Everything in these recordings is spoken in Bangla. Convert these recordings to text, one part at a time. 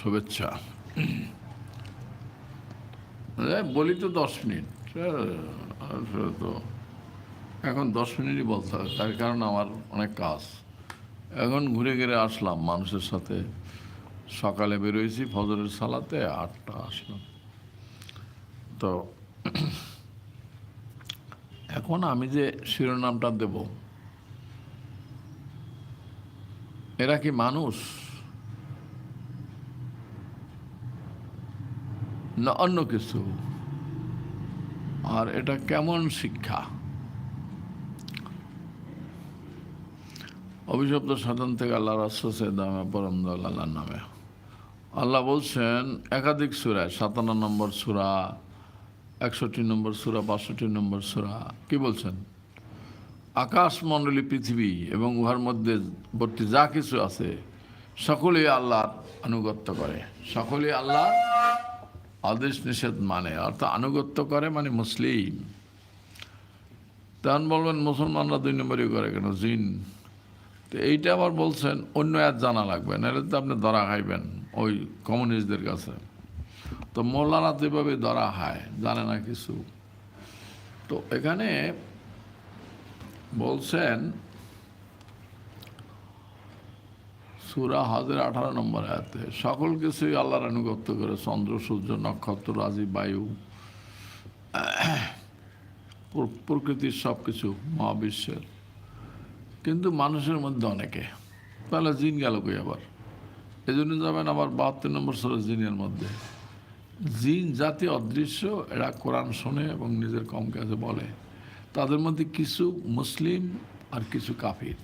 শুভেচ্ছা। বলি তো দশ মিনিট। তো এখন দশ মিনিটই বলতে হবে, তার কারণ আমার অনেক কাজ। এখন ঘুরে ঘুরে আসলাম, মানুষের সাথে সকালে বেরোয়েছি ফজরের সালাতে, আটটা আসলাম তো এখন আমি যে শিরোনামটা দেব, এরা কি মানুষ? না অন্য কিছু। আর এটা কেমন শিক্ষা? অভিশপ্ত সাধন থেকে আল্লাহ রাসে দামে পরম দল নামে। আল্লাহ বলছেন, একাধিক সুরায় সাতান্ন নম্বর সুরা, একষট্টি নম্বর সুরা, বাষট্টি নম্বর সুরা, কি বলছেন? আকাশমণ্ডলী পৃথিবী এবং উহার মধ্যে ভর্তি যা কিছু আছে, সকলেই আল্লাহর আনুগত্য করে। সকলেই আল্লাহ আদেশ নিষেধ মানে অর্থাৎ আনুগত্য করে মানে মুসলিম। তখন বলবেন, মুসলমানরা দুই নম্বরই করে কেন? জিন। তো এইটা আবার বলছেন, অন্য এক জানা লাগবে, নাহলে তো আপনি ধরা খাইবেন ওই কমিউনিস্টদের কাছে। তো মোল্লারা তো এভাবে ধরা হয় জানে না কিছু। তো এখানে বলছেন সুরা হাজার আঠারো নম্বর আয়াতে সকল কিছুই আল্লাহর আনুগত্য করে চন্দ্র, সূর্য, নক্ষত্র, রাজি, বায়ু প্রকৃতির সব কিছু মহাবিশ্বের। কিন্তু মানুষের মধ্যে অনেকে, তাহলে জিন গেল কই আবার? এই জন্য যাবেন আবার বাহাত্তর নম্বর সুরা জিনের মধ্যে। জিন জাতি অদৃশ্য, এরা কোরআন শোনে এবং নিজের কম কাছে বলে। তাদের মধ্যে কিছু মুসলিম আর কিছু কাফির।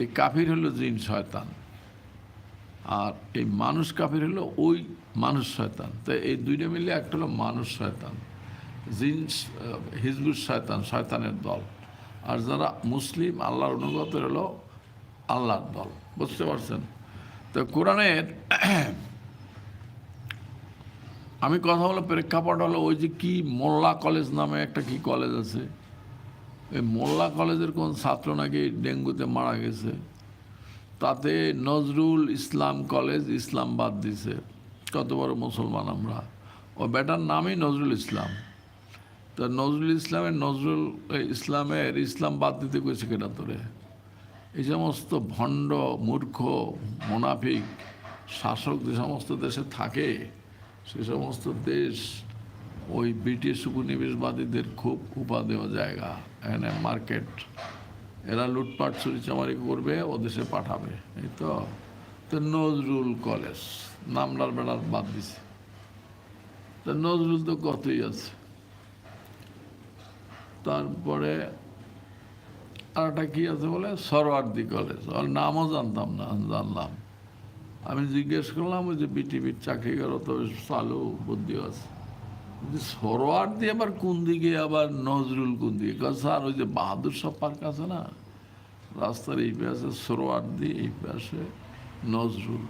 এই কাফির হলো জিন, শয়তান। আর এই মানুষ কাফের হলো ওই মানুষ শয়তান। তো এই দুইটা মিলে একটা হলো মানুষ শয়তান। জিন হিজবুর শয়তান, শয়তানের দল। আর যারা মুসলিম, আল্লাহর অনুগত হলো আল্লাহর দল। বুঝতে পারছেন? তো কোরআনের আমি কথা বলো প্রেক্ষাপট হলো ওই যে কি মোল্লা কলেজ নামে একটা কি কলেজ আছে? এই মোল্লা কলেজের কোন ছাত্র নাকি ডেঙ্গুতে মারা গেছে? তাতে নজরুল ইসলাম কলেজ ইসলাম বাদ দিছে। কত বড় মুসলমান আমরা। ও বেটার নামই নজরুল ইসলাম। তো নজরুল ইসলামের নজরুল ইসলামের ইসলাম বাদ দিতে কইছে কেটা তোরে? এই সমস্ত ভণ্ড, মূর্খ, মোনাফিক, শাসক যে সমস্ত দেশে থাকে, সে সমস্ত দেশ ওই ব্রিটিশ উপনিবেশবাদীদের খুব উপাদেয় জায়গা। এখানে মার্কেট এরা লুটপাট চুরি চামারি করবে, ও দেশে পাঠাবে। এই তো নজরুল কলেজ, নামলার বেড়ার বাদ দিছে। তো নজরুল তো কতই আছে। তারপরে আর একটা কি আছে বলে? সরওয়ার্দি কলেজ। ওর নামও জানতাম না, জানলাম। আমি জিজ্ঞেস করলাম, ওই যে বিটিভির চাকরি করো তো চালু বুদ্ধি আছে। যে সরোয়ার্দি আবার কোন দিকে, আবার নজরুল কোন দিকে? কারণ স্যার, ওই যে বাহাদুর সব পার্ক আছে না? রাস্তার এই পাশে সরোয়ার্দি এই পাশে নজরুল।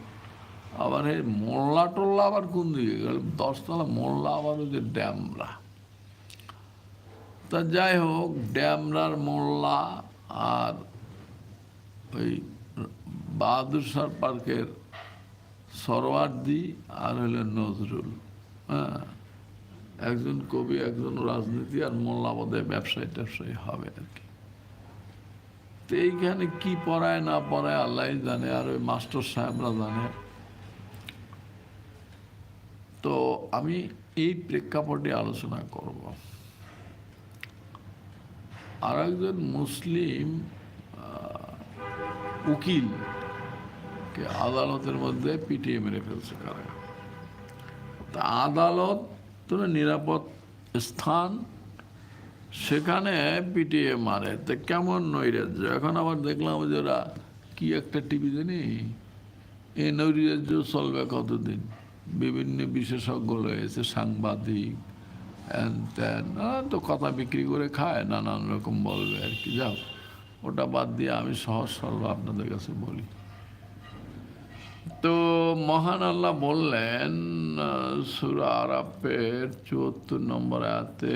আবার এই মোল্লা টোল্লা আবার কোন দিকে? দশতলা মোল্লা আবার ওই যে ড্যামরা। তা যাই হোক, ড্যামরার মোল্লা আর ওই বাহাদুর শাহ পার্কের সরওয়ার্দি আর হলেন নজরুল। হ্যাঁ। একজন কবি একজন রাজনীতি আর মোল্লা বোধহয় ব্যবসায়ী ট্যাবসায়ী হবে আর কি। তো এইখানে কি পড়ায় না পড়ায় আল্লাহ জানে আর ওই মাস্টার সাহেবরা জানে। তো আমি এই প্রেক্ষাপটে আলোচনা করব। আর একজন মুসলিম আহ, উকিল কে আদালতের মধ্যে পিটিয়ে মেরে ফেলছে কারা তা আদালত তো নিরাপদ স্থান, সেখানে পিটিয়ে মারে। তো কেমন নৈরাজ্য? এখন আবার দেখলাম যে ওরা কি একটা টিভি জানি? এই নৈরাজ্য চলবে কতদিন? বিভিন্ন বিশেষজ্ঞ রয়েছে, সাংবাদিক নানান তো কথা বিক্রি করে খায়, নানান রকম বলবে আর কি। যাও, ওটা বাদ দিয়ে আমি সহজ সরল আপনাদের কাছে বলি। তো মহান আল্লাহ বললেন সুরা আরাফের চুয়াত্তর নম্বর আয়াতে,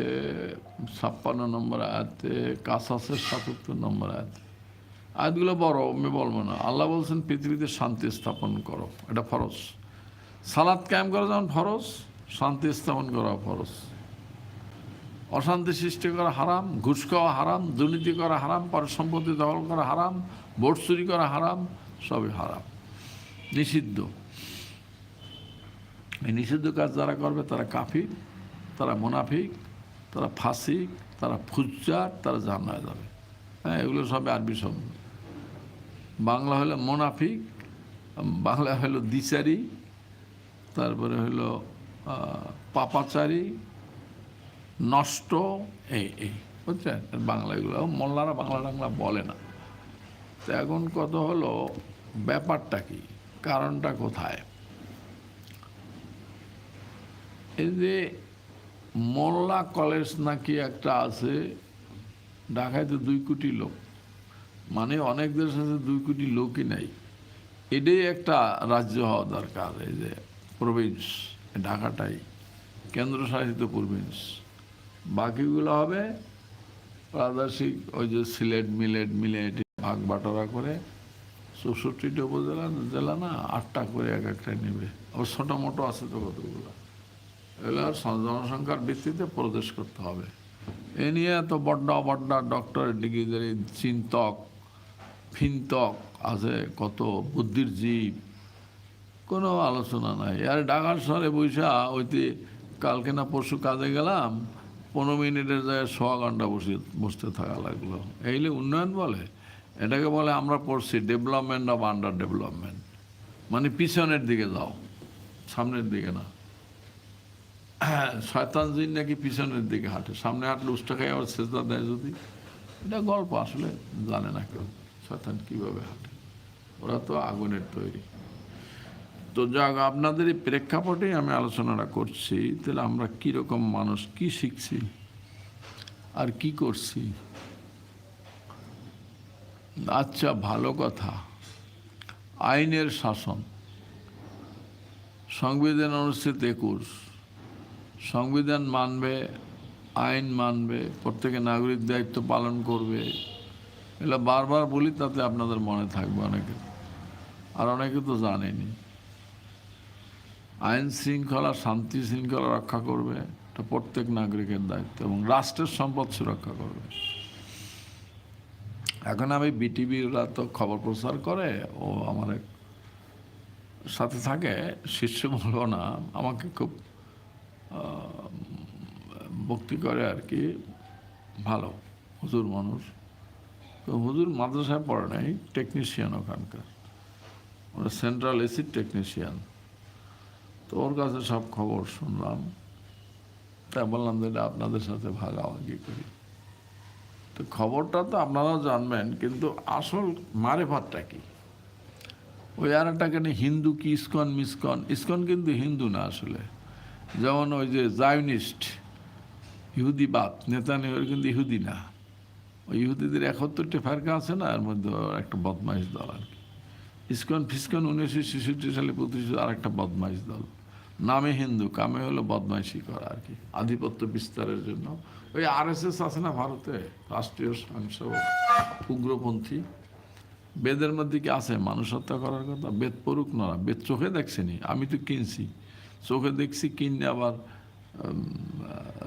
ছাপ্পান্ন নম্বর আয়াতে, কাসাসের সাতাত্তর নম্বর আয়াতে। আয়াতগুলো বড়, আমি বলব না। আল্লাহ বলছেন, পৃথিবীতে শান্তি স্থাপন করো। এটা ফরজ। সালাদ কায়েম করা যেমন ফরজ, শান্তি স্থাপন করা ফরজ। অশান্তি সৃষ্টি করা হারাম, ঘুষ খাওয়া হারাম, দুর্নীতি করা হারাম পর সম্পত্তি দখল করা হারাম ভোট চুরি করা হারাম, সবই হারাম। নিষিদ্ধ। এই নিষিদ্ধ কাজ যারা করবে তারা কাফির, তারা মুনাফিক, তারা ফাসিক, তারা ফুজ্জার, তারা জান্নায় যাবে। হ্যাঁ এগুলো সবই আরবি শব্দ। বাংলা হলো মোনাফিক, বাংলা হলো দিচারি তারপরে হলো পাপাচারী, নষ্ট, এই এই, বুঝছেন? বাংলা এগুলো, মোল্লারা বাংলা টাংলা বলে না। তো এখন কত হলো ব্যাপারটা কি? কারণটা কোথায়? এই যে মোল্লা কলেজ নাকি একটা আছে ঢাকায় তো দুই কোটি লোক। মানে অনেক দেশ আছে দুই কোটি লোকই নাই। এটাই একটা রাজ্য হওয়া দরকার, এই যে প্রভিন্স ঢাকাটাই। কেন্দ্রশাসিত প্রভিন্স বাকিগুলো হবে প্রাদেশিক, ওই যে সিলেট, মিলেট মিলেট, ভাগ বাটোয়ারা করে চৌষট্টিটা উপজেলা জেলা না, আটটা করে এক একটা নেবে। আবার ছোটো মোটো আছে তো কতগুলো। এগুলো জনসংখ্যার ভিত্তিতে প্রদেশ করতে হবে। এ নিয়ে তো বড্ডা বড্ডা ডক্টর ডিগ্রি চিন্তক, ফিনতক আছে, কত বুদ্ধির জীব কোনো আলোচনা নাই। আর ঢাকার শহরে বৈশা ওইতে কালকে না পরশু কাজে গেলাম, পনেরো মিনিটের জায়গায় ছ ঘণ্টা বসে বসতে থাকা লাগল। এইলে উন্নয়ন বলে? এটাকে বলে আমরা পড়ছি ডেভেলপমেন্ট অফ আন্ডার ডেভেলপমেন্ট মানে পিছনের দিকে যাও, সামনের দিকে না। শয়তান জিন নাকি পিছনের দিকে হাঁটে। সামনে হাঁটলে উষ্টা খাই আবার সেজদা দেয় যদি। এটা গল্প, আসলে জানে না কেউ শয়তান কীভাবে হাঁটে। ওরা তো আগুনের তৈরি। তো যাক, আপনাদের এই প্রেক্ষাপটেই আমি আলোচনাটা করছি, তাহলে আমরা কীরকম মানুষ, কি শিখছি আর কি করছি? আচ্ছা ভালো কথা। আইনের শাসন। সংবিধান অনুচ্ছেদ একুশ। সংবিধান মানবে, আইন মানবে, প্রত্যেকে নাগরিক দায়িত্ব পালন করবে। এগুলো বারবার বলি, তাতে আপনাদের মনে থাকবে অনেকে। আর অনেকে তো জানেনি আইন শৃঙ্খলা, শান্তি শৃঙ্খলা রক্ষা করবে। এটা প্রত্যেক নাগরিকের দায়িত্ব এবং রাষ্ট্রের সম্পদ সুরক্ষা করবে। এখন আমি বিটিভিরা তো খবর প্রচার করে, ও আমার এক সাথে থাকে শীর্ষ বলব না, আমাকে খুব ভক্তি করে আর কি, ভালো, হুজুর মানুষ। তো হুজুর মাদ্রাসায় পড়ে নাই টেকনিশিয়ান ওখানকার। ওরা সেন্ট্রাল এসিড টেকনিশিয়ান তো ওর কাছে সব খবর শুনলাম। তাই বললাম যে আপনাদের সাথে ভাগাভাগি করি। তো খবরটা তো আপনারাও জানবেন, কিন্তু আসল মারেফাতটা কি? ওই আর একটাকে নিয়ে হিন্দু কি, ইস্কন মিসকন? ইস্কন কিন্তু হিন্দু না আসলে। যেমন ওই যে জায়নিস্ট ইহুদিবাদ নেতা নেই কিন্তু ইহুদি না। ওই ইহুদিদের একহত্তরটি ফারকা আছে না, এর মধ্যে একটা বদমাইশ দল আর কি। ইস্কন ফিসকন উনিশশো ছেষট্টি সালে প্রতিষ্ঠিত আর একটা বদমাইশ দল। নামে হিন্দু, কামে হলো বদমাইশি করা আর কি, আধিপত্য বিস্তারের জন্য। ওই আর এস এস আছে না ভারতে? রাষ্ট্রীয় সংস উগ্রপন্থী। বেদের মধ্যে কি আছে? মানুষ হত্যা করার কথা? বেদ পড়ুক না বেদ চোখে দেখছেনি আমি তো কিনছি। চোখে দেখছি, কিনে আবার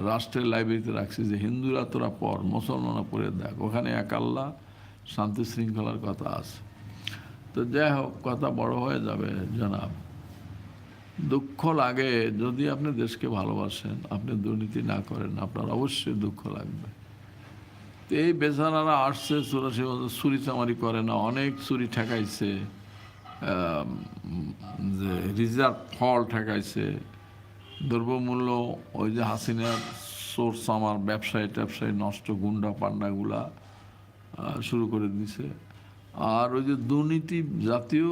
রাষ্ট্রের লাইব্রেরিতে রাখছি যে হিন্দুরা তোরা পড়, মুসলমানরা পড়ে দেখ। ওখানে এক আল্লাহ, শান্তি শৃঙ্খলার কথা আছে। তো যাই হোক, কথা বড় হয়ে যাবে, জনাব। দুঃখ লাগে যদি আপনি দেশকে ভালোবাসেন, আপনি দুর্নীতি না করেন, আপনার অবশ্যই দুঃখ লাগবে। তো এই বেচারারা আসছে চুরাশি বছর চুরি চামারি করে না, অনেক চুরি ঠেকাইছে যে রিজার্ভ ফল ঠেকাইছে। দ্রব্যমূল্য, ওই যে হাসিনার সোর্স আমার ব্যবসায়ী ট্যাবসায়ী নষ্ট গুন্ডা পান্ডাগুলা শুরু করে দিছে। আর ওই যে দুর্নীতি জাতীয়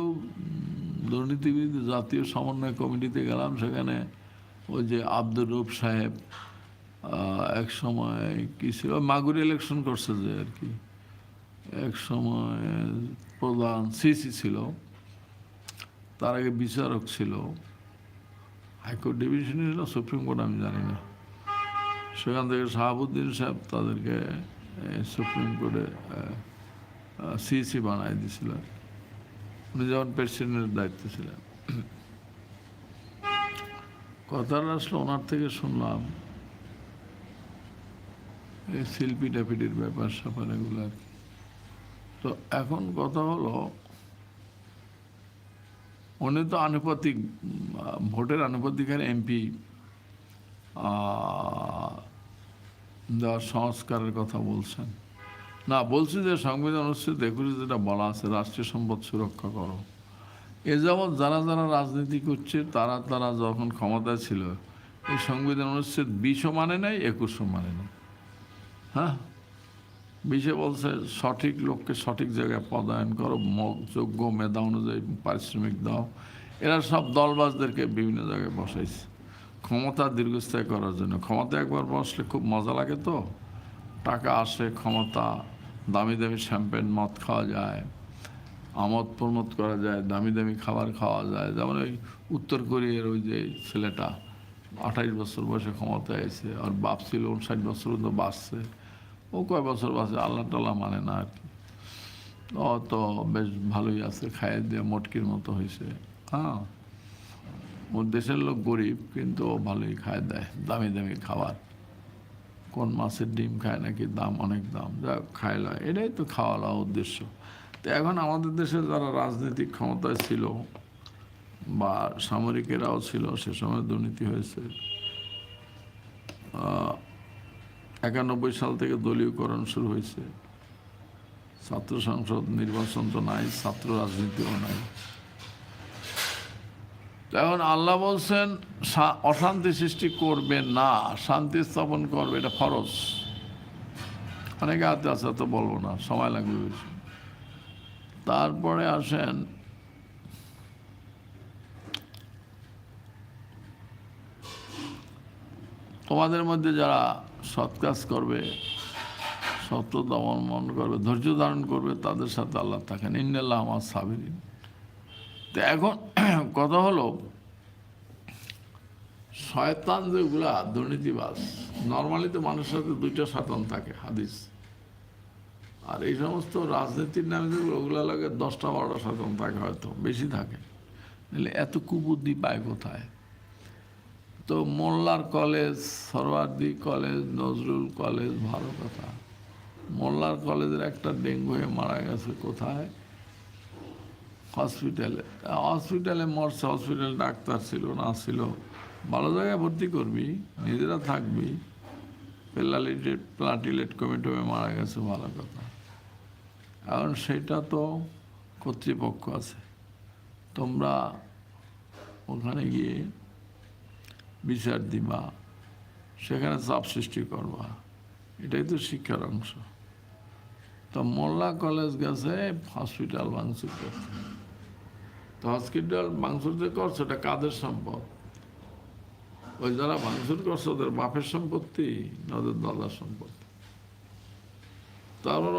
দুর্নীতিবিদ জাতীয় সমন্বয় কমিটিতে গেলাম, সেখানে ওই যে আব্দুর রূপ সাহেব এক সময় কী ছিল? মাগুরি ইলেকশন করছে যে আর কি। এক সময় প্রধান সিসি ছিল, তার আগে বিচারক ছিল। হাইকোর্ট ডিভিশনে ছিল সুপ্রিম কোর্ট আমি জানি না। সেখান থেকে শাহাবুদ্দিন সাহেব তাদেরকে সুপ্রিম কোর্টে সিসি বানাই দিয়েছিল উনি যখন প্রেসিডেন্টের দায়িত্বে ছিলেন। কথাটা আসলে ওনার থেকে শুনলাম। এই শিল্পী ট্যাপিটির ব্যাপার স্যাপার এগুলো আর কি। তো এখন কথা হলো, উনি তো আনুপাতিক ভোটের আনুপাতিকের এমপি দেওয়ার সংস্কারের কথা বলছেন। না, বলছি যে সংবিধান অনুচ্ছেদ একুশে যেটা বলা আছে, রাষ্ট্রীয় সম্পদ সুরক্ষা করো। এ যাবৎ যারা যারা রাজনীতি করছে, তারা তারা যখন ক্ষমতায় ছিল, এই সংবিধান অনুচ্ছেদ বিশও মানে নাই, একুশও মানে নাই। হ্যাঁ? বিশে বলছে সঠিক লোককে সঠিক জায়গায় পদায়ন করো যোগ্য মেধা অনুযায়ী পারিশ্রমিক দাও। এরা সব দলবাজদেরকে বিভিন্ন জায়গায় বসাইছে। ক্ষমতা দীর্ঘস্থায়ী করার জন্য। ক্ষমতা একবার বসলে খুব মজা লাগে তো? টাকা আসে, ক্ষমতা দামি দামি শ্যাম্পেন, মদ খাওয়া যায়, আমোদ প্রমোদ করা যায়, দামি দামি খাবার খাওয়া যায়। যেমন ওই উত্তর কোরিয়ার ওই যে ছেলেটা, আঠাইশ বছর বয়সে ক্ষমতায় এসে, আর বাপ ছিল উনষাট বছর তো বাঁচছে। ও কয় বছর বাঁচে আল্লাহ টাল্লাহ মানে না আর কি। ও তো বেশ ভালোই আছে, খাইয়ে দিয়ে মটকির মতো হয়েছে হ্যাঁ ওর দেশের লোক গরিব, কিন্তু ও ভালোই খায় দেয়, দামি দামি খাবার। কোন মাছের ডিম খায় নাকি দাম, অনেক দাম, যা খায় লয় এটাই তো খাওয়া লওয়া উদ্দেশ্য। তো এখন আমাদের দেশে যারা রাজনৈতিক ক্ষমতায় ছিল বা সামরিকেরাও ছিল, সে সময় দুর্নীতি হয়েছে। একানব্বই সাল থেকে দলীয়করণ শুরু হয়েছে। ছাত্র সংসদ নির্বাচন তো নাই, ছাত্র রাজনীতিও নাই। এখন আল্লাহ বলছেন অশান্তি সৃষ্টি করবে না, শান্তি স্থাপন করবে, এটা ফরজ। অনেকে হাতে আছে, তো বলব না, সময় লাগবে বেশি। তারপরে আসেন, তোমাদের মধ্যে যারা সৎ কাজ করবে, সত্য দমন মন করবে, ধৈর্য ধারণ করবে, তাদের সাথে আল্লাহ থাকেন। ইন্নাল্লাহ আমার সাবিরিন। তো এখন কথা হলো, শয়তান যেগুলা দুর্নীতিবাস নর্মালি তো মানুষের সাথে দুইটা শয়তান থাকে, হাদিস। আর এই সমস্ত রাজনীতির নামে যেগুলো, ওগুলো লাগে দশটা, বারোটা শয়তান থাকে হয়তো, বেশি থাকে। নাহলে এত কুবুদ্ধি পায় কোথায়? তো মোল্লার college, Suhrawardy college, Nazrul college, ভালো কথা। মোল্লার কলেজের একটা ডেঙ্গু হয়ে মারা গেছে কোথায়? হসপিটালে হসপিটালে মরছে, হসপিটাল ডাক্তার ছিল না ছিল। ভালো জায়গায় ভর্তি করবি, নিজেরা থাকবি। প্লাটিলেট প্লাটিলেট কমিটি হয়ে মারা গেছে, ভালো কথা। এখন সেটা তো কর্তৃপক্ষ আছে। তোমরা ওখানে গিয়ে বিচার দিবা, সেখানে চাপ সৃষ্টি করবা। এটাই তো শিক্ষার অংশ। তো মোল্লা কলেজ গেছে, হসপিটাল ভাঙচুর করতে তো হসপিটাল ভাঙচুর যে করছে, এটা কাদের সম্পদ? ওই যারা মাংসুর করছে, ওদের বাপের সম্পত্তি না ওদের দাদার সম্পত্তি? তারপর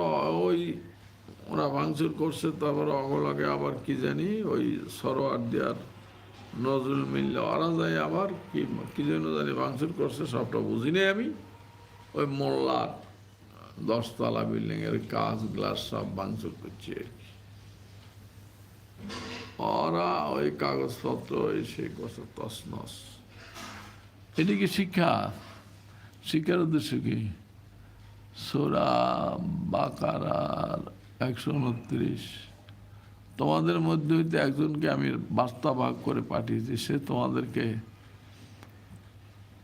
ওই ওরা ভাঙচুর করছে তারপর অগলাগে আবার কি জানি, ওই সরোয়ার দেওয়ার নজরুল মিললে ওরা যায় আবার কি কি যেন জানি ভাঙচুর করছে, সবটা বুঝি বুঝিনি আমি। ওই মোল্লার দশতলা বিল্ডিং এর কাজ, গ্লাস সব ভাঙচুর করছি আর কি। ওরা ওই কাগজপত্র, ওই সে করছে তসনস এটি কি শিক্ষা। শিক্ষার উদ্দেশ্য কি? সোরা বাকারার একশো উনত্রিশ। তোমাদের মধ্যে হইতে একজনকে আমি বাস্তা ভাগ করে পাঠিয়েছি, সে তোমাদেরকে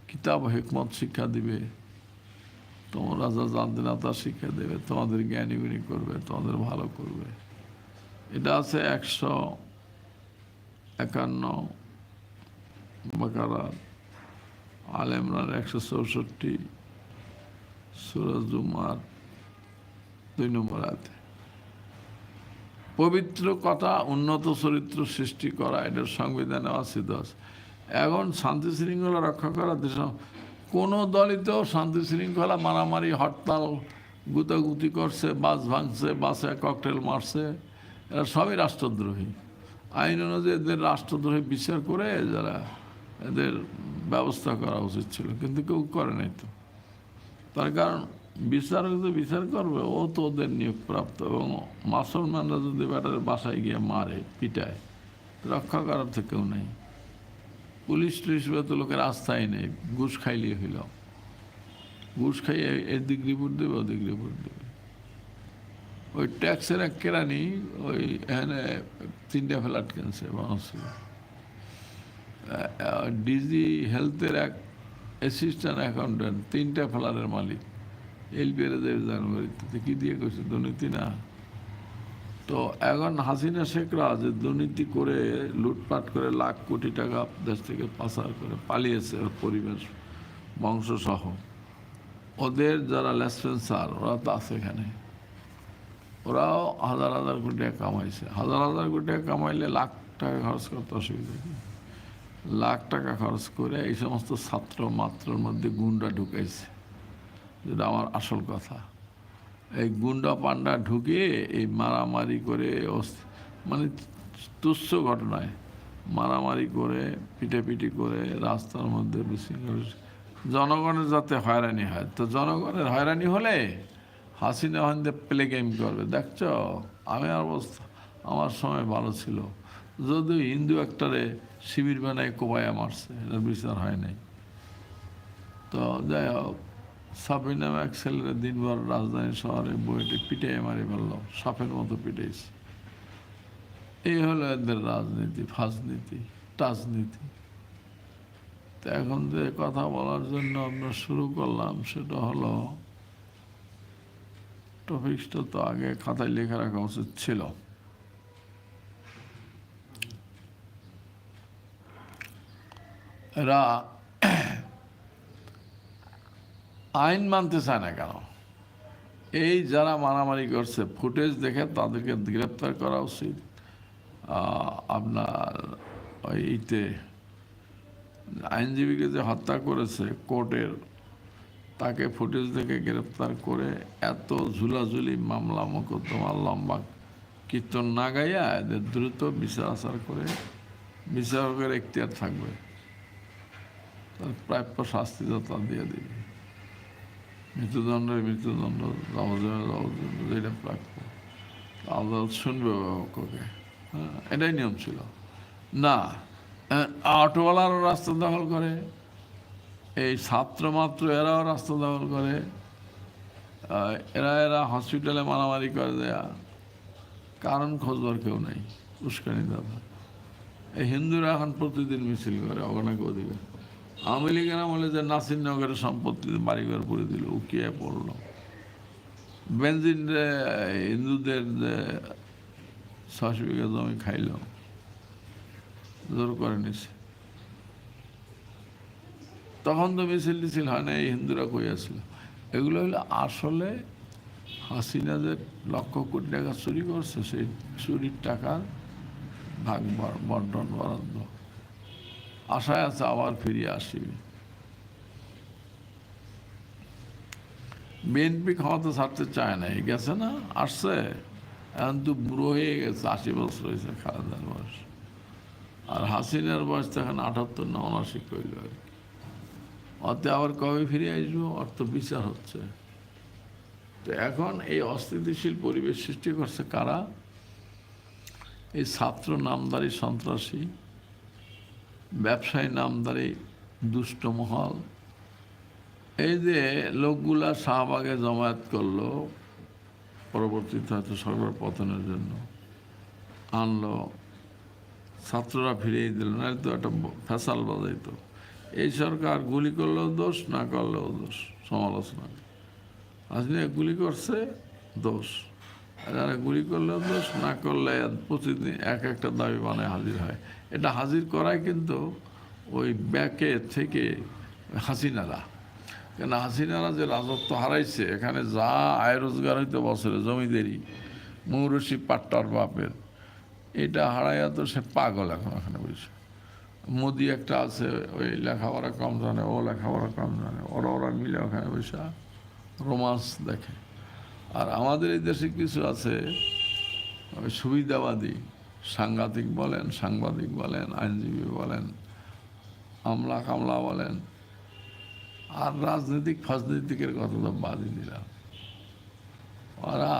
কিতাব হেকমত শিক্ষা দিবে। তোমরা যা জানতে না তা শিক্ষা দেবে। তোমাদের জ্ঞানীগুণী করবে, তোমাদের ভালো করবে। এটা আছে একশো একান্ন, বাকারা, আল ইমরান একশো চৌষট্টি সুরজ জুমার দুই নম্বর আছে পবিত্র কথা, উন্নত চরিত্র সৃষ্টি করা, এটার সংবিধানে অসিদ্ধ আছে। এখন শান্তি শৃঙ্খলা রক্ষা করা দেশ, কোনো দলই তো শান্তি শৃঙ্খলা মারামারি, হরতাল, গুতাগুতি করছে, বাস ভাঙছে, বাসে ককটেল মারছে, এরা সবই রাষ্ট্রদ্রোহী। আইন অনুযায়ী এদের রাষ্ট্রদ্রোহী বিচার করে যারা এদের ব্যবস্থা করা উচিত ছিল, কিন্তু কেউ করে নাই তো। তার কারণ বিচারক যে বিচার করবে, ও তো ওদের নিয়োগপ্রাপ্ত এবং মুসলমানরা যদি ব্যাটার বাসায় গিয়ে মারে, পিটায়, রক্ষা করার তো কেউ নেই। পুলিশ টুলিশ তো লোকের আস্থাই নেই, ঘুষ খাইলে হইল। ঘুষ খাইয়ে এর দিক রিপোর্ট দেবে, ওদিক রিপোর্ট দেবে। ওই ট্যাক্সের এক কেরানি ওই এখানে তিনটে ফ্ল্যাট কিনছে বাংলাদেশে ডিজি হেলথের এক অ্যাসিস্ট্যান্ট অ্যাকাউন্ট্যান্ট তিনটা ফ্ল্যাটের মালিক। এলপিআর জানুয়ারিতে। কি দিয়ে করছে দুর্নীতি না। তো এখন হাসিনা শেখরা যে দুর্নীতি করে লুটপাট করে লাখ কোটি টাকা দেশ থেকে পাচার করে পালিয়েছে ওর পরিবেশ বংশসহ। ওদের যারা লেসপেন্সার ওরা তো আছে এখানে। ওরাও হাজার হাজার কোটি টাকা কামাইছে। হাজার হাজার কোটি টাকা কামাইলে লাখ টাকা খরচ করতে অসুবিধা কি? লাখ টাকা খরচ করে এই সমস্ত ছাত্র মাত্রর মধ্যে গুন্ডা ঢুকাইছে। যেটা আমার আসল কথা। এই গুন্ডা পান্ডা ঢুকে এই মারামারি করে মানে তুচ্ছ ঘটনায় মারামারি করে, পিটাপিটি করে রাস্তার মধ্যে জনগণের যাতে হয়রানি হয়, তো জনগণের হয়রানি হলে হাসিনা হান্দে প্লে গেম করবে। দেখছ? আমি অবস্থা। আমার সময় ভালো ছিল। যদিও হিন্দু একটারে শিবির বানায় কোবায়া মারছে, এটা বিচার হয় নাই। তো যাই হোক সাবিনা এক ছেলেরা দিনভর রাজধানী শহরে বইটি পিটাই মারি ফেলল। সাপের মতো পিটাইছে। এই হলো এদের রাজনীতি ফাজনীতি টাজনীতি তো এখন যে কথা বলার জন্য আমরা শুরু করলাম, সেটা হলো টপিক্সটা তো আগে খাতায় লেখা রাখা উচিত ছিল। এরা আইন মানতে চায় না কেন? এই যারা মারামারি করছে, ফুটেজ দেখে তাদেরকে গ্রেপ্তার করা উচিত। আপনার ওইতে আইনজীবীকে যে হত্যা করেছে কোর্টের তাকে ফুটেজ দেখে গ্রেপ্তার করে এত ঝুলাঝুলি মামলা মোকদ্দমা লম্বা কীর্তন না গাইয়া এদের দ্রুত বিচার আচার করে বিচারকের এখতিয়ার থাকবে। প্রাপ্য শাস্তি যথা দিয়ে দিবে। মৃত্যুদণ্ডের মৃত্যুদণ্ড যাবজ্জীবনের যাবজ্জীবন যেটা প্রাপ্য। আদালত শুনবে অভিভাবককে হ্যাঁ এটাই নিয়ম ছিল। না অটোওয়ালারও রাস্তা দখল করে। এই ছাত্র মাত্র এরাও রাস্তা দখল করে। এরা এরা হসপিটালে মারামারি করে দেয়া। কারণ খোঁজবার কেউ নেই, উস্কানি দাদা এই হিন্দুরা এখন প্রতিদিন মিছিল করে অগণাক অধিকার। আওয়ামী লীগের আমলে যে নাসিরনগরের সম্পত্তি বাড়িঘর করে দিল, উকিয়ে পড়ল। বেঞ্জিন হিন্দুদের যে ছশো বিঘা জমি খাইল। জোর করে নিছে। তখন তো মিছিল টিছিল হয় না, এই হিন্দুরা কই আসলো? এগুলো হলো আসলে হাসিনাদের লক্ষ কোটি টাকা চুরি করছে, সেই চুরির টাকার ভাগ বন্টন বরাদ্দ। আশায় আছে আবার ফিরিয়ে আসিবে বিএনপি ক্ষমতা ছাড়তে চায় না গেছে না? আসছে? এখন তো বুড়ো হয়ে গেছে, আশি বছর হয়েছে খালেদার বয়স। আর হাসিনার বয়স তো এখন আটাত্তর না উনাশি কইল আর অতে আবার কবে ফিরে আসব? অর্থ বিচার হচ্ছে। তো এখন এই অস্থিতিশীল পরিবেশ সৃষ্টি করছে কারা? এই ছাত্র নামদারি সন্ত্রাসী, ব্যবসায়ী নামদারি দুষ্ট মহল। এই যে লোকগুলা শাহবাগে জমায়েত করল, পরবর্তীতে হয়তো সরকার পতনের জন্য আনলো। ছাত্ররা ফিরিয়ে দিল না তো একটা ফেসাল বাজাইতো। এই সরকার গুলি করলেও দোষ, না করলেও দোষ, সমালোচনা আসলে গুলি করছে, দোষ। যারা গুলি করলেও দোষ, না করলে প্রতিদিন এক একটা দাবি বানায় হাজির হয়। এটা হাজির করায় কিন্তু ওই ব্যাকে থেকে হাসিনারা। কেন হাসিনারা যে রাজত্ব হারাইছে, এখানে যা আয় রোজগার হইতে বছরে জমিদেরই, মৌরসি পাট্টার বাপের, এটা হারাইয়া তো সে পাগল এখন এখানে বসে। মোদি একটা আছে, ওই লেখাপড়া কম জানে, ও লেখাপড়া কম জানে, ওরা ওরা মিলে ওখানে বসে রোমান্স দেখে। আর আমাদের এই দেশে কিছু আছে, ওই সুবিধাবাদী, সাংঘাতিক বলেন, সাংবাদিক বলেন, আইনজীবী বলেন, আমলা কামলা বলেন, আর রাজনৈতিক ফাজনৈতিকের কথা তো বাদই দিলাম। ওরা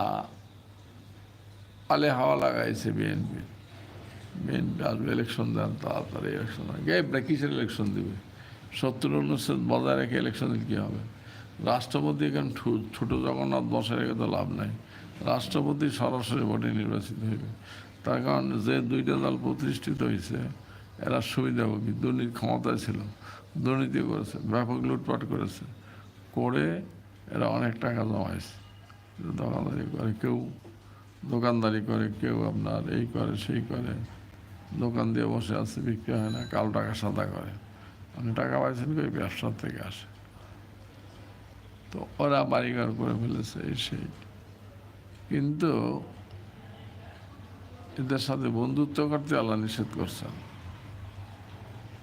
পালে হাওয়া লাগাইছে বিএনপি। বিএনপি আসবে ইলেকশন দেন, তাড়াতাড়ি ইলেকশন গেবরা কিসের ইলেকশন দিবে? সত্তর অনুচ্ছেদ বজায় রেখে ইলেকশন দিলে কী হবে? রাষ্ট্রপতি এখানে ছোট জগন্নাথ বসে রেখে তো লাভ নাই। রাষ্ট্রপতি সরাসরি ভোটে নির্বাচিত হইবে। তার কারণ যে দুইটা দল প্রতিষ্ঠিত হয়েছে এরা সুবিধাভোগী দুর্নীতি ক্ষমতায় ছিল, দুর্নীতি করেছে, ব্যাপক লুটপাট করেছে। করে এরা অনেক টাকা জমাইছে। দোকানদারি করে, কেউ দোকানদারি করে, কেউ আপনার এই করে, সেই করে। দোকান দিয়ে বসে আছে, বিক্রি হয় না, কালো টাকা সাদা করে। আপনি টাকা পাইছেন কি ওই ব্যবসার থেকে আসে। তো ওরা বাড়িঘর করে ফেলেছে, এই সেই। কিন্তু এদের সাথে বন্ধুত্ব করতে আল্লাহ নিষেধ করছেন।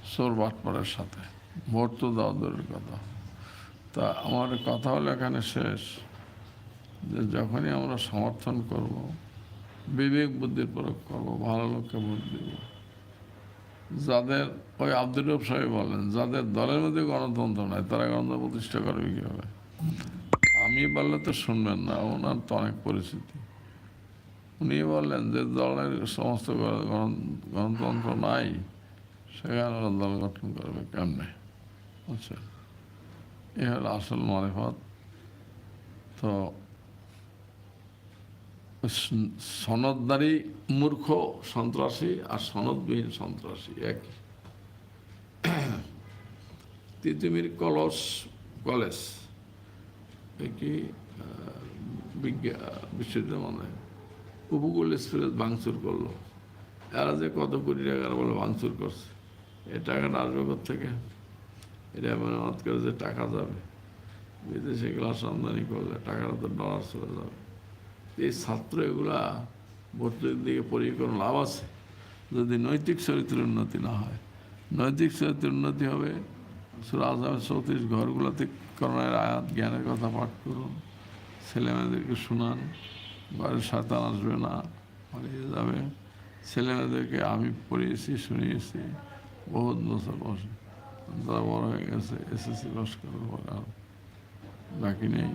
সোর বাটপাড়ের সাথে। ভোট তো দেওয়া দূরের কথা। তা আমার কথা হলো এখানে শেষ। যে যখনই আমরা সমর্থন করব বিবেক বুদ্ধির প্রয়োগ করব, ভালো লোককে ভোট দিব। যাদের, ওই আব্দুল রব সাহেব বলেন, যাদের দলের মধ্যে গণতন্ত্র নাই, তারা গণতন্ত্র প্রতিষ্ঠা করবে কীভাবে? আমি বললে তো শুনবেন না, ওনার তো অনেক পরিস্থিতি উনি বললেন যে দলের সমস্ত গণ- গণ- গণতন্ত্র নাই, সেখানে ওরা দল গঠন করবে কেমনে? আচ্ছা এ হলো আসল মারেফত। তো সনদদারি মূর্খ, সন্ত্রাসী আর সনদবিহীন সন্ত্রাসী এক তিতুমির কলস কলেজ কি বিজ্ঞান বিশ্ববিদ্যালয়। উপকূল এক্সপ্রেস ভাঙচুর করল। এরা যে কত কোটি টাকার বলে ভাঙচুর করছে, এ টাকাটা আসবে থেকে এটা মেরামত করে যে টাকা যাবে। বিদেশে গ্লাস আমদানি করলে টাকাটা তো ডলার চলে যাবে। এই ছাত্র এগুলা ভর্তির দিকে পরিকল্পনা লাভ আছে। যদি নৈতিক চরিত্রের উন্নতি না হয়। নৈতিক চরিত্রের উন্নতি হবে, সুরা আজমের চৌত্রিশ ঘরগুলোতে করোনার আয়াত, জ্ঞানের কথা পাঠ করুন, ছেলেমেয়েদেরকে শোনান, ঘরে শয়তান আসবে না, পালিয়ে যাবে। ছেলেমেয়েদেরকে আমি পড়িয়েছি, শুনিয়েছি, বহুত বছর বসে তারা বড় হয়ে গেছে, এসএসসি পাস করার পর আর বাকি নেই।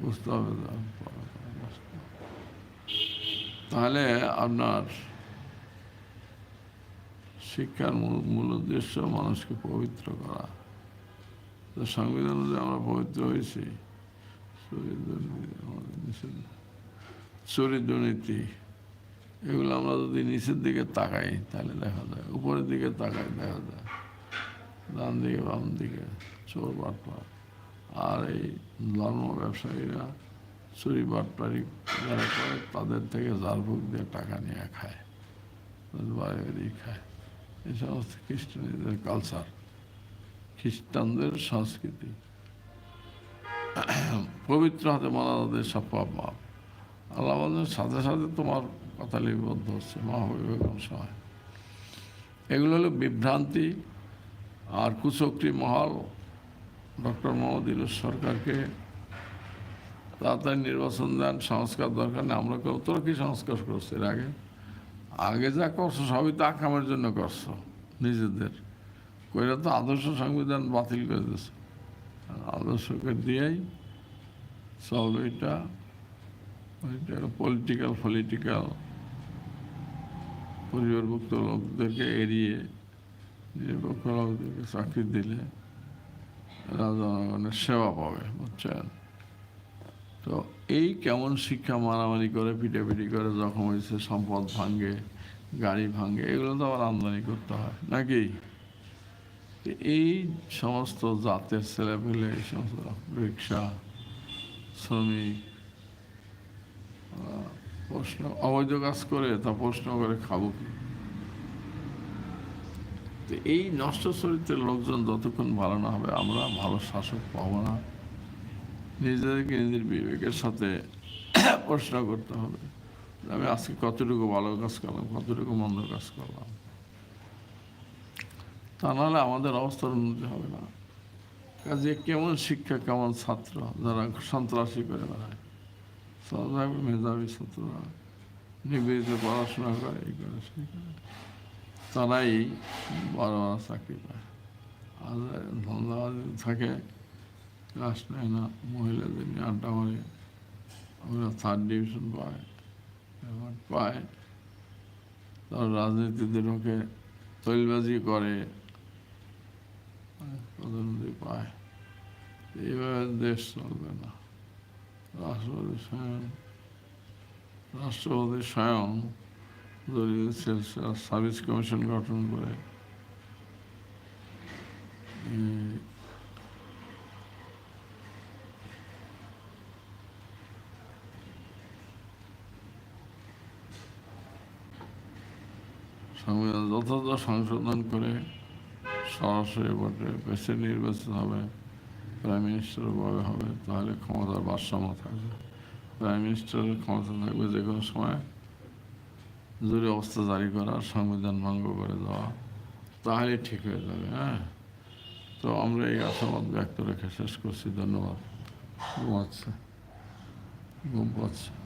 বুঝতে হবে। তাহলে আপনার শিক্ষার মূল উদ্দেশ্য মানুষকে পবিত্র করা। তো সংবিধান অনুযায়ী আমরা পবিত্র হয়েছি। চুরি দুর্নীতি, এগুলো আমরা যদি নিচের দিকে তাকাই, তাহলে দেখা যায়। উপরের দিকে তাকাই, দেখা যায়। ডান দিকে বাম দিকে, চোর বাটপার। আর এই ধর্ম ব্যবসায়ীরা চুরি বাটপারি যারা করে, তাদের থেকে জালভুক দিয়ে টাকা নিয়ে খায়। বাড়ি খায়। এই সমস্ত খ্রিস্টানদের কালচার খ্রিস্টানদের সংস্কৃতি। পবিত্র হাতে মানা তাদের সব পাপ মাপ। আল্লাহ বলেন সাথে সাথে তোমার কথা লিপিবদ্ধ হচ্ছে মহাবিবেকম সময়। এগুলো হলো বিভ্রান্তি আর কুচক্রি মহল ডক্টর মোহাম্মদ সরকারকে তাড়াতাড়ি নির্বাচন দেন, সংস্কার দরকার নেই, আমরা কেউ কি সংস্কার করছে এর আগে? আগে যা করছ সবই তো আকামের জন্য করছ, নিজেদের। কইরা তো আদর্শ সংবিধান বাতিল করে দিয়েছে। আদর্শকে দিয়েই চলবে এটা। পলিটিক্যাল পলিটিক্যাল পরিবারভুক্ত লোকদেরকে এড়িয়ে নিরপেক্ষ লোকদেরকে চাকরি দিলে জনগণের সেবা পাবে, বুঝছেন? তো এই কেমন শিক্ষা মারামারি করে, পিটাপিটি করে, জখম হয়েছে, সম্পদ ভাঙ্গে গাড়ি ভাঙ্গে এগুলো তো আবার আমদানি করতে হয়, নাকি? এই সমস্ত জাতের ছেলেপেলে, এই সমস্ত রিক্সা, শ্রমিক প্রশ্ন, অবৈধ কাজ করে, তা প্রশ্ন করে খাব কি? তো এই নষ্ট চরিত্রের লোকজন যতক্ষণ ভালো না হবে, আমরা ভালো শাসক পাবো না। নিজেদেরকে নিজের বিবেকের সাথে প্রশ্ন করতে হবে আমি আজকে কতটুকু ভালো কাজ করলাম, কতটুকু মন্দ কাজ করলাম। তা নাহলে আমাদের অবস্থার উন্নতি হবে না। কাজে কেমন শিক্ষা, কেমন ছাত্র যারা সন্ত্রাসী করে বেড়ায়। মেধাবী ছাত্ররা নিবেদিত পড়াশোনা করে, এই করে, সেই করে। তারাই বড় বড় চাকরি পায়। আর ধন্দাবাজি থাকে ক্লাস নেয় না, মহিলাদের নিয়ে আড্ডা মারে আমরা থার্ড ডিভিশন পায়। পায়, তারা রাজনীতিতে ঢোকে, তৈলবাজি করে পদোন্নতি পায়। এইভাবে দেশ চলবে না। রাষ্ট্রপতি স্বয়ং রাষ্ট্রপতি স্বয়ং দলীয় সার্ভিস কমিশন গঠন করে। সংবিধান যথাযথ সংশোধন করে সরাসরি ভোটে প্রেসিডেন্ট নির্বাচিত হবে, প্রাইম মিনিস্টার হবে, তাহলে ক্ষমতার ভারসাম্য থাকবে। প্রাইম মিনিস্টারের ক্ষমতা থাকবে যে কোনো সময় জরুরি অবস্থা জারি করা, সংবিধান ভঙ্গ করে দেওয়া, তাহলে ঠিক হয়ে যাবে হ্যাঁ? তো আমরা এই আশাবাদ ব্যক্ত রেখে শেষ করছি, ধন্যবাদ। ঘুমাচ্ছে। ঘুম পাচ্ছে।